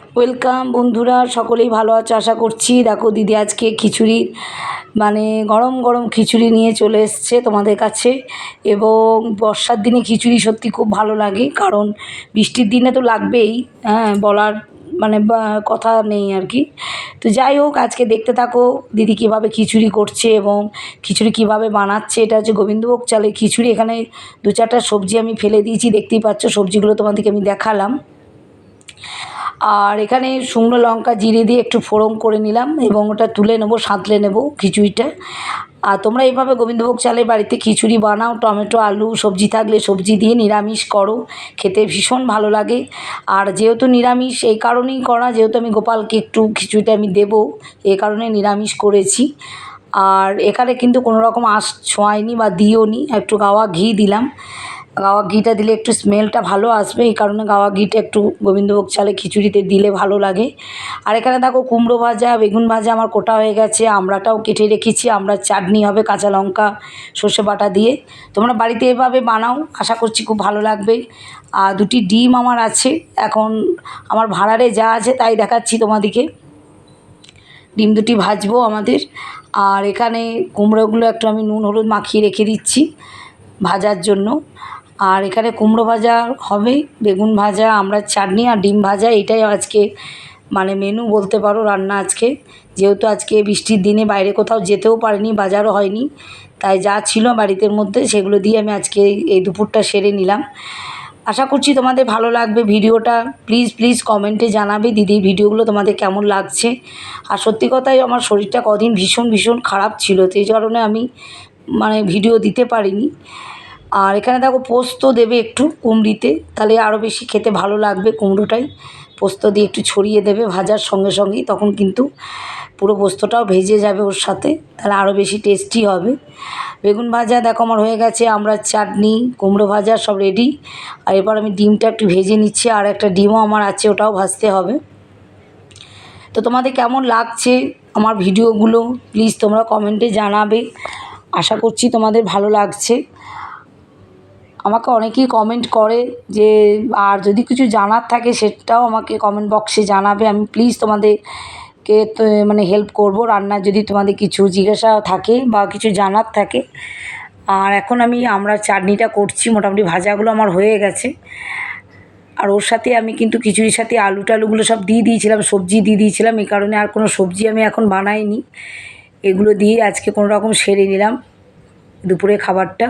Welcome বন্ধুরা, সকলেই ভালো আছো? আশা করছি, দেখো দিদি আজকে খিচুড়ি মানে গরম গরম খিচুড়ি নিয়ে চলে এসছে তোমাদের কাছে। এবং বর্ষার দিনে খিচুড়ি সত্যি খুব ভালো লাগে, কারণ বৃষ্টির দিনে তো লাগবেই হ্যাঁ বলার মানে কথা নেই আর কি। তো যাই হোক, আজকে দেখতে থাকো দিদি কীভাবে খিচুড়ি করছে এবং খিচুড়ি কীভাবে বানাচ্ছে। এটা হচ্ছে গোবিন্দভোগ চালের খিচুড়ি, এখানে দু চারটা সবজি আমি ফেলে দিয়েছি, দেখতেই পাচ্ছ সবজিগুলো তোমাদেরকে আমি দেখালাম। আর এখানে শুকনো লঙ্কা জিরে দিয়ে একটু ফোড়ন করে নিলাম এবং ওটা তুলে নেব, সাঁতলে নেব খিচুড়িটা। আর তোমরা এইভাবে গোবিন্দভোগ চালের বাড়িতে খিচুড়ি বানাও, টমেটো, আলু, সবজি থাকলে সবজি দিয়ে নিরামিষ করো, খেতে ভীষণ ভালো লাগে। আর যেহেতু নিরামিষ, এই কারণেই করা, যেহেতু আমি গোপালকে একটু খিচুড়িটা আমি দেবো এই কারণে নিরামিষ করেছি। আর এখানে কিন্তু কোনো রকম আঁশ ছোঁয়াইনি বা দিও নি একটু গাওয়া ঘি দিলাম। গাওয়া ঘিটা দিলে একটু স্মেলটা ভালো আসবে, এই কারণে গাওয়া ঘিটা একটু গোবিন্দভোগ চালে খিচুড়িতে দিলে ভালো লাগে। আর এখানে দেখো কুমড়ো ভাজা, বেগুন ভাজা আমার কোটা হয়ে গেছে, আমড়াটাও কেটে রেখেছি আমড়ার চাটনি হবে কাঁচা লঙ্কা, সর্ষে বাটা দিয়ে। তোমরা বাড়িতে এভাবে বানাও, আশা করছি খুব ভালো লাগবে। আর দুটি ডিম আমার আছে, এখন আমার ভাড়ারে যা আছে তাই দেখাচ্ছি তোমাদেরকে। ডিম দুটি ভাজবো আমাদের। আর এখানে কুমড়োগুলো একটু আমি নুন, হলুদ মাখিয়ে রেখে দিচ্ছি ভাজার জন্য। আর এখানে কুমড়ো ভাজা হবে বেগুন ভাজা, আমরা চাটনি আর ডিম ভাজা, এটাই আজকে মানে মেনু বলতে পারো রান্না আজকে। যেহেতু আজকে বৃষ্টির দিনে বাইরে কোথাও যেতেও পারিনি, বাজারও হয়নি, তাই যা ছিল বাড়িতে মধ্যে সেগুলো দিয়ে আমি আজকে এই দুপুরটা সেরে নিলাম। আশা করছি তোমাদের ভালো লাগবে ভিডিওটা। প্লিজ প্লিজ কমেন্টে জানাবে দিদির ভিডিওগুলো তোমাদের কেমন লাগছে। আর সত্যি কথাই আমার শরীরটা কদিন ভীষণ ভীষণ খারাপ ছিল, সেই কারণে আমি মানে ভিডিও দিতে পারিনি। আর এখানে দেখো পোস্ত দেবে একটু কুমড়িতে, তাহলে আরও বেশি খেতে ভালো লাগবে কুমড়োটাই। পোস্ত দিয়ে একটু ছড়িয়ে দেবে ভাজার সঙ্গে সঙ্গেই, তখন কিন্তু পুরো পোস্তটাও ভেজে যাবে ওর সাথে, তাহলে আরও বেশি টেস্টি হবে। বেগুন ভাজা দেখো আমার হয়ে গেছে, আমরা চাটনি, কুমড়ো ভাজা সব রেডি আর এবার আমি ডিমটা একটু ভেজে নিচ্ছি, আর একটা ডিমও আমার আছে, ওটাও ভাজতে হবে। তো তোমাদের কেমন লাগছে আমার ভিডিওগুলো? প্লিজ তোমরা কমেন্টে জানাবে। আশা করছি তোমাদের ভালো লাগছে। আমাকে অনেকেই কমেন্ট করে যে, আর যদি কিছু জানার থাকে সেটাও আমাকে কমেন্ট বক্সে জানাবে। আমি প্লিজ তোমাদেরকে তো মানে হেল্প করব রান্নার যদি তোমাদের কিছু জিজ্ঞাসা থাকে বা কিছু জানার থাকে। আর এখন আমি, আমরা চাটনিটা করছি, মোটামুটি ভাজাগুলো আমার হয়ে গেছে। আর ওর সাথে আমি কিন্তু খিচুড়ির সাথে আলু টালুগুলো সব দিয়ে দিয়েছিলাম, সবজি দিয়ে দিয়েছিলাম। এই কারণে আর কোনো সবজি আমি এখন বানাইনি। এগুলো দিয়ে আজকে কোনো রকম সেরে নিলাম দুপুরে খাবারটা।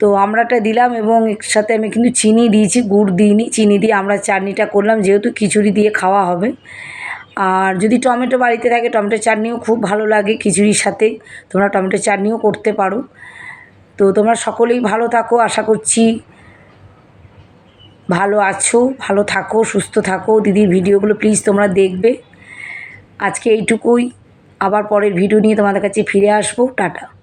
তো আমড়াটা দিলাম এবং এর সাথে আমি কিন্তু চিনি দিয়েছি, গুড় দিইনি, চিনি দিয়ে আমরা চাটনিটা করলাম, যেহেতু খিচুড়ি দিয়ে খাওয়া হবে। আর যদি টমেটো বাড়িতে থাকে, টমেটো চাটনিও খুব ভালো লাগে খিচুড়ির সাথে। তোমরা টমেটো চাটনিও করতে পারো। তো তোমরা সকলেই ভালো থাকো, আশা করছি ভালো আছো, ভালো থাকো, সুস্থ থাকো। দিদির ভিডিওগুলো প্লিজ তোমরা দেখবে। আজকে এইটুকুই। আবার পরের ভিডিও নিয়ে তোমাদের কাছে ফিরে আসব। টাটা।